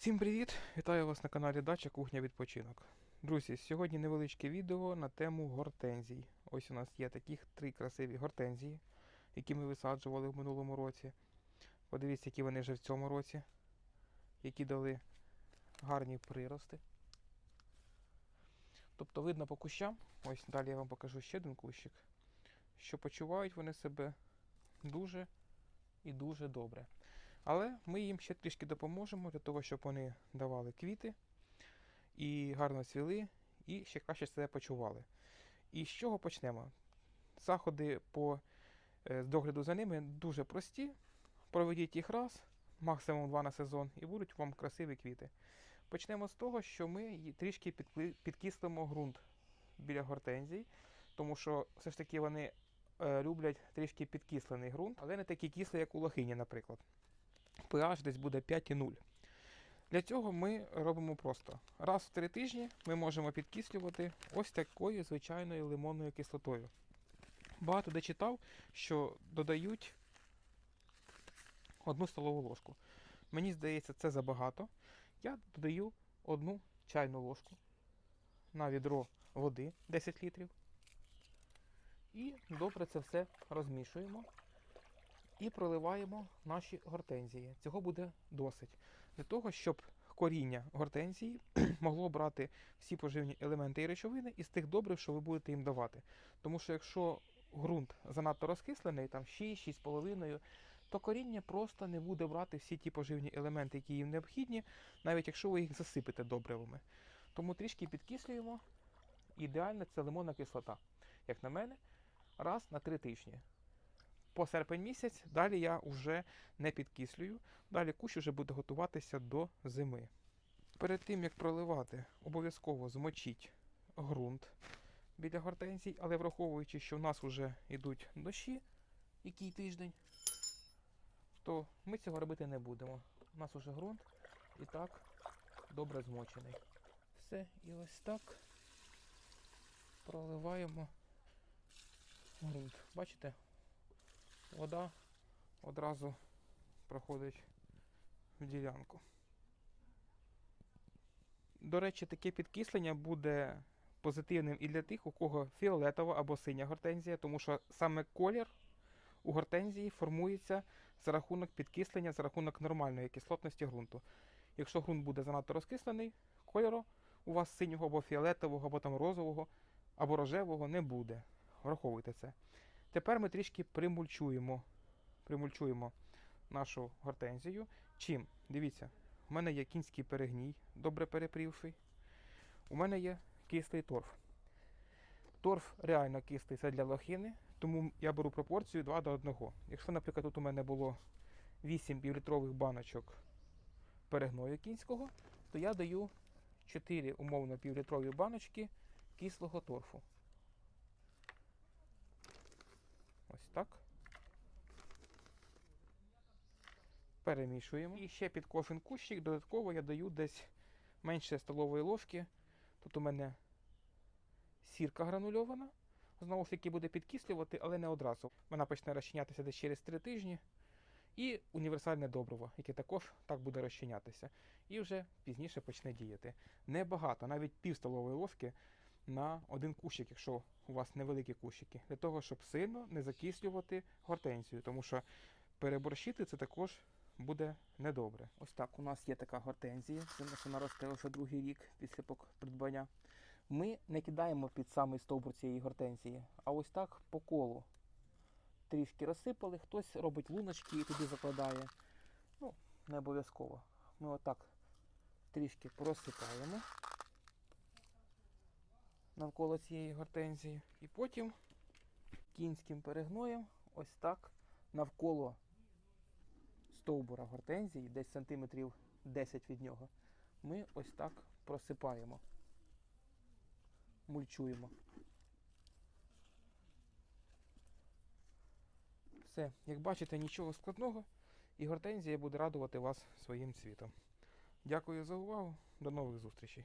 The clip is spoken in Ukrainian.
Всім привіт! Вітаю вас на каналі Дача Кухня Відпочинок. Друзі, сьогодні невеличке відео на тему гортензій. Ось у нас є таких три красиві гортензії, які ми висаджували в минулому році. Подивіться, які вони вже в цьому році, які дали гарні прирости. Тобто видно по кущам, ось далі я вам покажу ще один кущик, що почувають вони себе дуже і дуже добре. Але ми їм ще трішки допоможемо для того, щоб вони давали квіти і гарно цвіли, і ще краще себе почували. І з чого почнемо? Заходи по е, догляду за ними дуже прості. Проведіть їх раз, максимум два на сезон, і будуть вам красиві квіти. Почнемо з того, що ми трішки підкислимо ґрунт біля гортензій, тому що все ж таки вони е, люблять трішки підкислений ґрунт, але не такий кислий, як у лохині, наприклад. pH десь буде 5,0. Для цього ми робимо просто. Раз в три тижні ми можемо підкислювати ось такою звичайною лимонною кислотою. Багато де читав, що додають одну столову ложку. Мені здається, це забагато. Я додаю одну чайну ложку на відро води 10 літрів. І добре це все розмішуємо і проливаємо наші гортензії. Цього буде досить. Для того, щоб коріння гортензії могло брати всі поживні елементи і речовини із тих добрив, що ви будете їм давати. Тому що якщо ґрунт занадто розкислений, там 6-6,5, то коріння просто не буде брати всі ті поживні елементи, які їм необхідні, навіть якщо ви їх засипете добривами. Тому трішки підкислюємо. Ідеально це лимонна кислота. Як на мене, раз на три тижні по серпень місяць. Далі я вже не підкислюю. Далі кущ вже буде готуватися до зими. Перед тим як проливати, обов'язково змочіть ґрунт біля гортензій, але враховуючи, що в нас вже йдуть дощі, який тиждень, то ми цього робити не будемо. У нас вже ґрунт і так добре змочений. Все, і ось так проливаємо ґрунт. Бачите? Вода одразу проходить в ділянку. До речі, таке підкислення буде позитивним і для тих, у кого фіолетова або синя гортензія, тому що саме колір у гортензії формується за рахунок підкислення, за рахунок нормальної кислотності ґрунту. Якщо ґрунт буде занадто розкислений, кольору у вас синього або фіолетового, або там розового, або рожевого не буде. Враховуйте це. Тепер ми трішки примульчуємо, примульчуємо нашу гортензію. Чим? Дивіться, у мене є кінський перегній, добре перепрівший. У мене є кислий торф. Торф реально кислий, це для лохини, тому я беру пропорцію 2 до 1. Якщо, наприклад, тут у мене було 8 півлітрових баночок перегною кінського, то я даю 4 умовно півлітрові баночки кислого торфу. Ось так. Перемішуємо. І ще під кожен кущик додатково я даю десь менше столової ложки. Тут у мене сірка гранульована. Знову ж таки буде підкислювати, але не одразу. Вона почне розчинятися десь через 3 тижні. І універсальне добриво, яке також так буде розчинятися. І вже пізніше почне діяти. Небагато, навіть пів столової ложки на один кущик, якщо у вас невеликі кущики, для того, щоб сильно не закислювати гортензію, тому що переборщити це також буде недобре. Ось так у нас є така гортензія, вона росте вже другий рік після придбання. Ми не кидаємо під самий стовбур цієї гортензії, а ось так по колу. Трішки розсипали, хтось робить луночки і туди закладає. Ну, не обов'язково. Ми отак трішки просипаємо навколо цієї гортензії. І потім кінським перегноєм ось так навколо стовбура гортензії, десь сантиметрів 10 від нього, ми ось так просипаємо, мульчуємо. Все, як бачите, нічого складного, і гортензія буде радувати вас своїм цвітом. Дякую за увагу, до нових зустрічей.